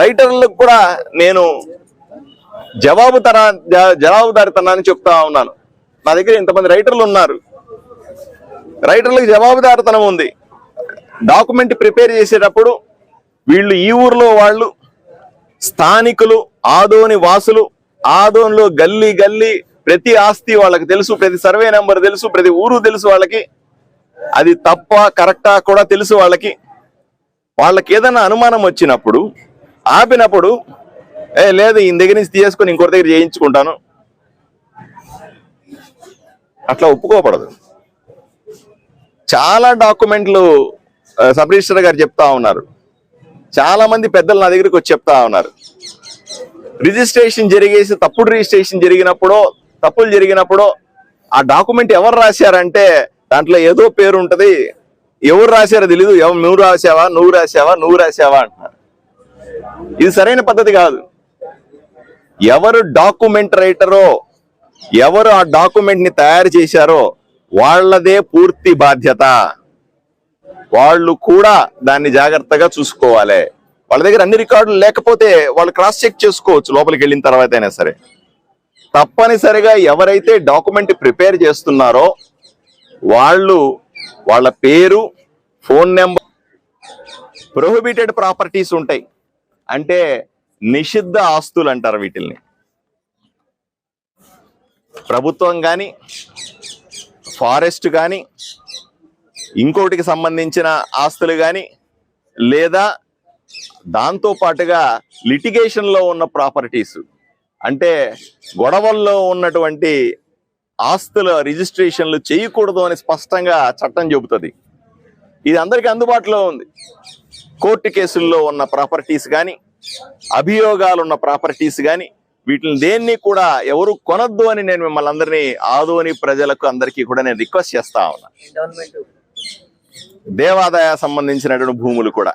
రైటర్లకు కూడా నేను జవాబుతన జవాబుదారితనాన్ని చెప్తా ఉన్నాను. నా దగ్గర ఇంతమంది రైటర్లు ఉన్నారు. రైటర్లకు జవాబుదారితనం ఉంది. డాక్యుమెంట్ ప్రిపేర్ చేసేటప్పుడు వీళ్ళు ఈ ఊర్లో వాళ్ళు స్థానికులు ఆదోని వాసులు ఆదోనిలో గల్లీ గల్లీ ప్రతి ఆస్తి వాళ్ళకి తెలుసు ప్రతి సర్వే నెంబర్ తెలుసు ప్రతి ఊరు తెలుసు వాళ్ళకి. అది తప్ప కరెక్టా కూడా తెలుసు వాళ్ళకి. వాళ్ళకి ఏదైనా అనుమానం వచ్చినప్పుడు ఆపినప్పుడు ఏ లేదు ఈయన దగ్గర నుంచి తీసుకొని ఇంకోటి దగ్గర చేయించుకుంటాను. అట్లా ఒప్పుకోకూడదు. చాలా డాక్యుమెంట్లు సబ్ రిజిస్టర్ గారు చెప్తా ఉన్నారు. చాలా మంది పెద్దలు నా దగ్గరికి వచ్చి చెప్తా ఉన్నారు. రిజిస్ట్రేషన్ జరిగేసి తప్పుడు రిజిస్ట్రేషన్ జరిగినప్పుడో తప్పులు జరిగినప్పుడో ఆ డాక్యుమెంట్ ఎవరు రాశారంటే దాంట్లో ఏదో పేరు ఉంటుంది. ఎవరు రాశారో తెలీదు. ఎవరు నువ్వు రాసావా నువ్వు రాసావా నువ్వు రాసావా అంటున్నారు ఇది సరైన పద్ధతి కాదు. ఎవరు డాక్యుమెంట్ రైటరో ఎవరు ఆ డాక్యుమెంట్ని తయారు చేశారో వాళ్ళదే పూర్తి బాధ్యత. వాళ్ళు కూడా దాన్ని జాగ్రత్తగా చూసుకోవాలి. వాళ్ళ దగ్గర అన్ని రికార్డులు లేకపోతే వాళ్ళు క్రాస్ చెక్ చేసుకోవచ్చు లోపలికి వెళ్ళిన తర్వాత అయినా సరే. తప్పనిసరిగా ఎవరైతే డాక్యుమెంట్ ప్రిపేర్ చేస్తున్నారో వాళ్ళు వాళ్ళ పేరు ఫోన్ నెంబర్ ప్రొహిబిటెడ్ ప్రాపర్టీస్ ఉంటాయి. అంటే నిషిద్ధ ఆస్తులు అంటారు వీటిల్ని. ప్రభుత్వం కానీ ఫారెస్ట్ కానీ ఇంకోటికి సంబంధించిన ఆస్తులు కానీ లేదా దాంతో పాటుగా లిటిగేషన్లో ఉన్న ప్రాపర్టీస్ అంటే గొడవల్లో ఉన్నటువంటి ఆస్తుల రిజిస్ట్రేషన్లు చేయకూడదు అని స్పష్టంగా చట్టం చెబుతుంది. ఇది అందరికీ అందుబాటులో ఉంది. కోర్టు కేసుల్లో ఉన్న ప్రాపర్టీస్ కానీ అభియోగాలు ఉన్న ప్రాపర్టీస్ కానీ వీటిని దేన్ని కూడా ఎవరు కొనొద్దు అని నేను మిమ్మల్ని అందరినీ ఆదోని ప్రజలకు అందరికీ కూడా నేను రిక్వెస్ట్ చేస్తా ఉన్నా. దేవాదాయ సంబంధించినటువంటి భూములు కూడా.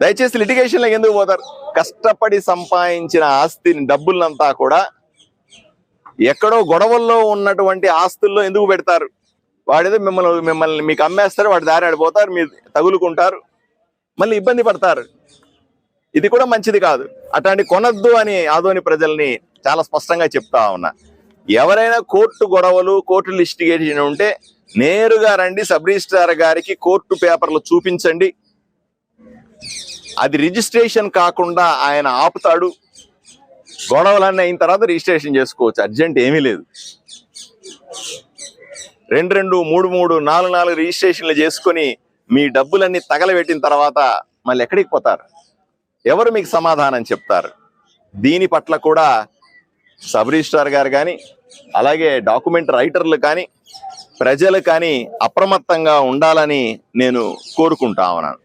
దయచేసి లిటిగేషన్లో ఎందుకు పోతారు? కష్టపడి సంపాదించిన ఆస్తిని డబ్బులంతా కూడా ఎక్కడో గొడవల్లో ఉన్నటువంటి ఆస్తుల్లో ఎందుకు పెడతారు? వాడేదో మిమ్మల్ని మిమ్మల్ని మీకు అమ్మేస్తారు వాడు దారి ఆడిపోతారు మీరు తగులుకుంటారు మళ్ళీ ఇబ్బంది పడతారు. ఇది కూడా మంచిది కాదు. అట్లాంటి కొనద్దు అని ఆదోని ప్రజల్ని చాలా స్పష్టంగా చెప్తా ఉన్నా. ఎవరైనా కోర్టు గొడవలు కోర్టు లిస్టిగేషన్ ఉంటే నేరుగా రండి సబ్ రిజిస్ట్రార్ గారికి కోర్టు పేపర్లు చూపించండి. అది రిజిస్ట్రేషన్ కాకుండా ఆయన ఆపుతాడు. గొడవలన్నీ అయిన తర్వాత రిజిస్ట్రేషన్ చేసుకోవచ్చు. అర్జెంట్ ఏమీ లేదు. రెండు రెండు మూడు మూడు నాలుగు నాలుగు రిజిస్ట్రేషన్లు చేసుకొని మీ డబ్బులన్నీ తగలబెట్టిన తర్వాత మళ్ళీ ఎక్కడికి పోతారు? ఎవరు మీకు సమాధానం చెప్తారు? దీని పట్ల కూడా సబ్ రిజిస్ట్రార్ గారు కానీ అలాగే డాక్యుమెంట్ రైటర్లు కానీ ప్రజలు కానీ అప్రమత్తంగా ఉండాలని నేను కోరుకుంటా ఉన్నాను.